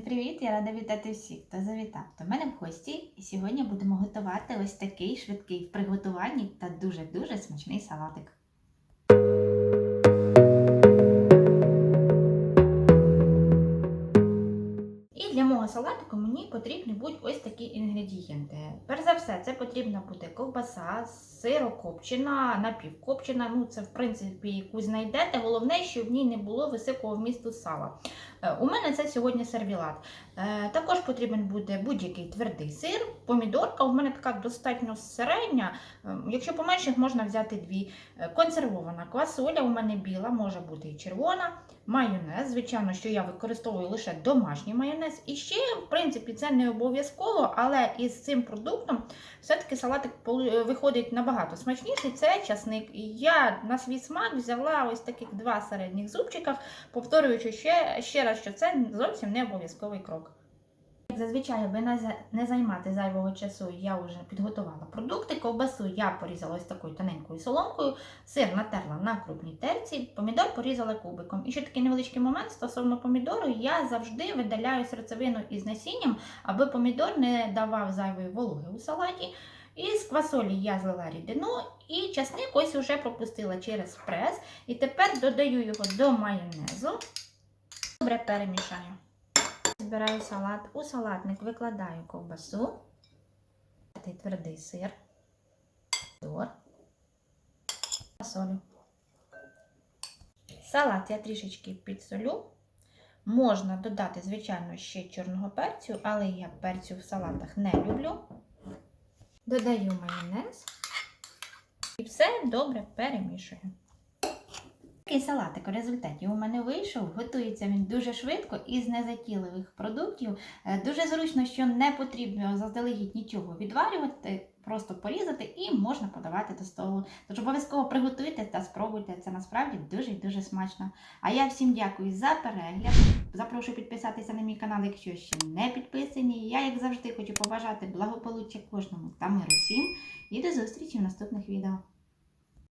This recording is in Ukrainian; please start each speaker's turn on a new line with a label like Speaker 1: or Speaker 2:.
Speaker 1: привіт! Я рада вітати всіх, хто завітав до мене в гості. І сьогодні будемо готувати ось такий швидкий в приготуванні та дуже-дуже смачний салатик. І для мого салатику мені потрібні будуть ось такі інгредієнти. Перш за все, це потрібна буде ковбаса, сирокопчена, напівкопчена. Ну, це в принципі яку знайдете. Головне, щоб в ній не було високого вмісту сала. Е, У мене це сьогодні сервілат. Е, Також потрібен буде будь-який твердий сир, помідорка. У мене така достатньо середня. Е, Якщо поменших, можна взяти дві. Консервована квасоля, у мене біла, може бути і червона. Майонез, звичайно, що я використовую лише домашній майонез. І ще, в принципі, це не обов'язково, але із цим продуктом все-таки салатик полу- виходить набагато смачніший. Це часник. І я на свій смак взяла ось таких два середніх зубчиках, повторюючи ще, ще раз, що це зовсім не обов'язковий крок. Як Зазвичай, аби не займати зайвого часу, я вже підготувала продукти. Ковбасу я порізала ось такою тоненькою соломкою, сир натерла на крупній терці, помідор порізала кубиком. І ще такий невеличкий момент стосовно помідору, я завжди видаляю серцевину із насінням, аби помідор не давав зайвої вологи у салаті. І з квасолі я злила рідину, і часник ось уже пропустила через прес. І тепер додаю його до майонезу. Добре перемішаю. Збираю салат. У салатник викладаю ковбасу, твердий сир, помідор, солю. Салат я трішечки підсолю. Можна додати, звичайно, ще чорного перцю, але я перцю в салатах не люблю. Додаю майонез і все добре перемішую. Такий салатик у результаті у мене вийшов. Готується він дуже швидко із незатіливих продуктів. Е, Дуже зручно, що не потрібно заздалегідь нічого відварювати, просто порізати і можна подавати до столу. Тож обов'язково приготуйте та спробуйте. Це насправді дуже і дуже смачно. А я всім дякую за перегляд. Запрошую підписатися на мій канал, якщо ще не підписані. Я, як завжди, хочу побажати благополуччя кожному та миру всім. І до зустрічі в наступних відео.